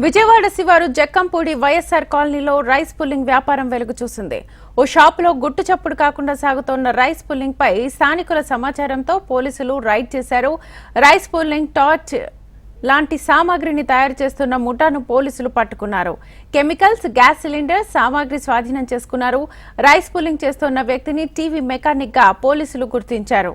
విజయవాడ శివారు జక్కంపూడి వైఎస్ఆర్ కాలనీలో rice pulling వ్యాపారం వెలుగు చూసింది. ఓ షాపులో గుట్టు చప్పుడు కాకుండా సాగుతోన్న రైస్ పుల్లింగ్ పై స్థానికుల సమాచారంతో పోలీసులు రైడ్ చేశారు. రైస్ పుల్లింగ్ టార్చ్ లాంటి సామాగ్రిని తయారు చేస్తున్న ముఠాను పోలీసులు పట్టుకున్నారు. కెమికల్స్ గ్యాస్ సిలిండర్ సామాగ్రి స్వాధీనం చేసుకున్నారు. రైస్ పుల్లింగ్ చేస్తున్న వ్యక్తిని టీవీ మెకానిక్గా పోలీసులు గుర్తించారు.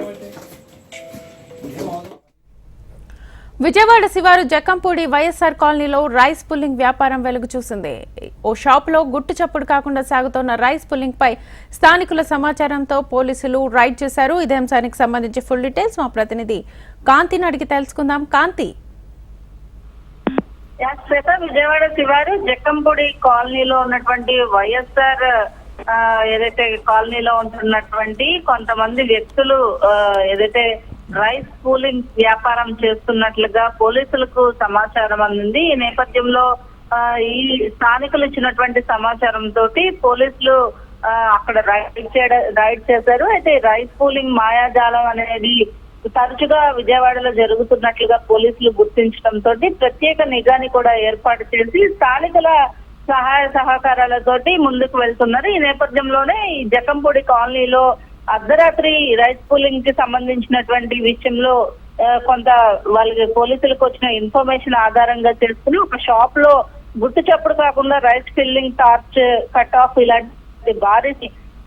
విజయవాడ శివారు జక్కంపూడి వైఎస్ఆర్ కాలనీలో రైస్ పుల్లింగ్ వ్యాపారం వెలుగు చూసింది. ఓ షాపులో గుట్టు చప్పుడు కాకుండా సాగుతోన్న రైస్ పుల్లింగ్ పై స్థానికుల సమాచారంతో పోలీసులు రైడ్ చేశారు. ఇదే అంశానికి సంబంధించి ఫుల్ డీటెయిల్స్ మా ప్రతినిధి కాంతిని అడిగి తెలుసుకుందాం. కాంతి. విజయవాడ శివారు జక్కంపూడి కాలనీలో ఉన్నటువంటి వైఎస్ఆర్ ఏదైతే కాలనీలో ఉంటున్నటువంటి కొంతమంది వ్యక్తులు ఏదైతే రైస్ కూలింగ్ వ్యాపారం చేస్తున్నట్లుగా పోలీసులకు సమాచారం అందింది. ఈ నేపథ్యంలో ఆ, ఈ స్థానికులు ఇచ్చినటువంటి సమాచారం తోటి పోలీసులు ఆ, అక్కడ రైడ్ చేయడం రైడ్ చేశారు. అయితే రైస్ కూలింగ్ మాయాజాలం అనేది తరచుగా విజయవాడలో జరుగుతున్నట్లుగా పోలీసులు గుర్తించడంతో ప్రత్యేక నిఘాని కూడా ఏర్పాటు చేసి స్థానికుల సహాయ సహకారాలతోటి ముందుకు వెళ్తున్నారు. ఈ నేపథ్యంలోనే ఈ జకంపూడి కాలనీలో అర్ధరాత్రి రైస్ పూలింగ్కి సంబంధించినటువంటి విషయంలో కొంత వాళ్ళకి పోలీసులకు వచ్చిన ఇన్ఫర్మేషన్ ఆధారంగా తెలుసుకుని ఒక షాప్లో గుర్తు చప్పుడు కాకుండా rice pulling torch cut off ఇలాంటి భారీ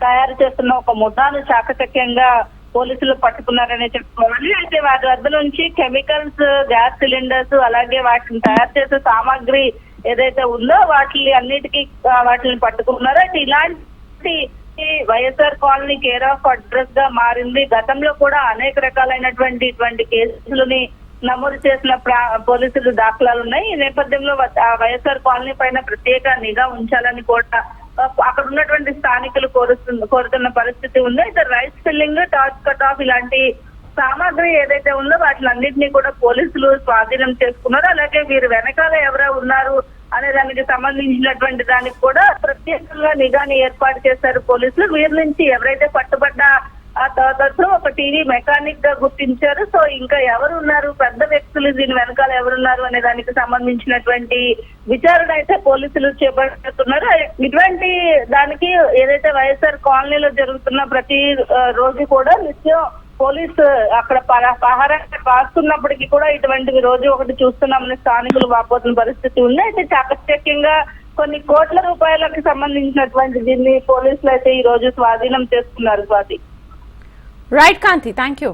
తయారు చేస్తున్న ఒక ముఠాను చాకచక్యంగా పోలీసులు పట్టుకున్నారనే చెప్పుకోవాలి. అయితే వాటి వద్ద నుంచి కెమికల్స్ గ్యాస్ సిలిండర్స్ అలాగే వాటిని తయారు చేసే సామాగ్రి ఏదైతే ఉందో వాటిని అన్నిటికీ వాటిని పట్టుకున్నారో. అయితే ఇలాంటి వైఎస్ఆర్ కాలనీ కేర్ ఆఫ్ అడ్రస్గా మారింది. గతంలో కూడా అనేక రకాలైనటువంటి ఇటువంటి కేసులని నమోదు చేసిన పోలీసులు దాఖలాలు ఉన్నాయి ఈ నేపథ్యంలో ఆ వైఎస్ఆర్ కాలనీ పైన ప్రత్యేక నిఘా ఉంచాలని కూడా అక్కడ ఉన్నటువంటి స్థానికులు కోరుతున్న కోరుతున్న పరిస్థితి ఉంది. అయితే rice pulling torch cut off ఇలాంటి సామాగ్రి ఏదైతే ఉందో వాటిని అన్నింటినీ కూడా పోలీసులు స్వాధీనం చేసుకున్నారు. అలాగే వీరు వెనకాల ఎవరో ఉన్నారు. అనే దానికి సంబంధించినటువంటి దానికి కూడా ప్రత్యేకంగా నిఘాని ఏర్పాటు చేశారు పోలీసులు. వీరి నుంచి ఎవరైతే పట్టుబడ్డ ఆ తర్వాత ఒక టీవీ మెకానిక్గా గుర్తించారు. సో ఇంకా ఎవరు ఉన్నారు పెద్ద వ్యక్తులు దీని వెనకాల ఎవరున్నారు అనే దానికి సంబంధించినటువంటి విచారణ అయితే పోలీసులు చేపడుతున్నారు. ఇటువంటి దానికి ఏదైతే వైఎస్ఆర్ కాలనీలో జరుగుతున్న ప్రతి రోజు కూడా నిత్యం పోలీస్ అక్కడ పహ- పహారా కాస్తున్నప్పటికీ కూడా ఇటువంటివి రోజు ఒకటి చూస్తున్నామని స్థానికులు వాపోతున్న పరిస్థితి ఉంది. అయితే చాకచక్యంగా కొన్ని కోట్ల రూపాయలకు సంబంధించినటువంటి దీన్ని పోలీసులు అయితే ఈ రోజు స్వాధీనం చేసుకున్నారు Swathi. Right Kanthi thank you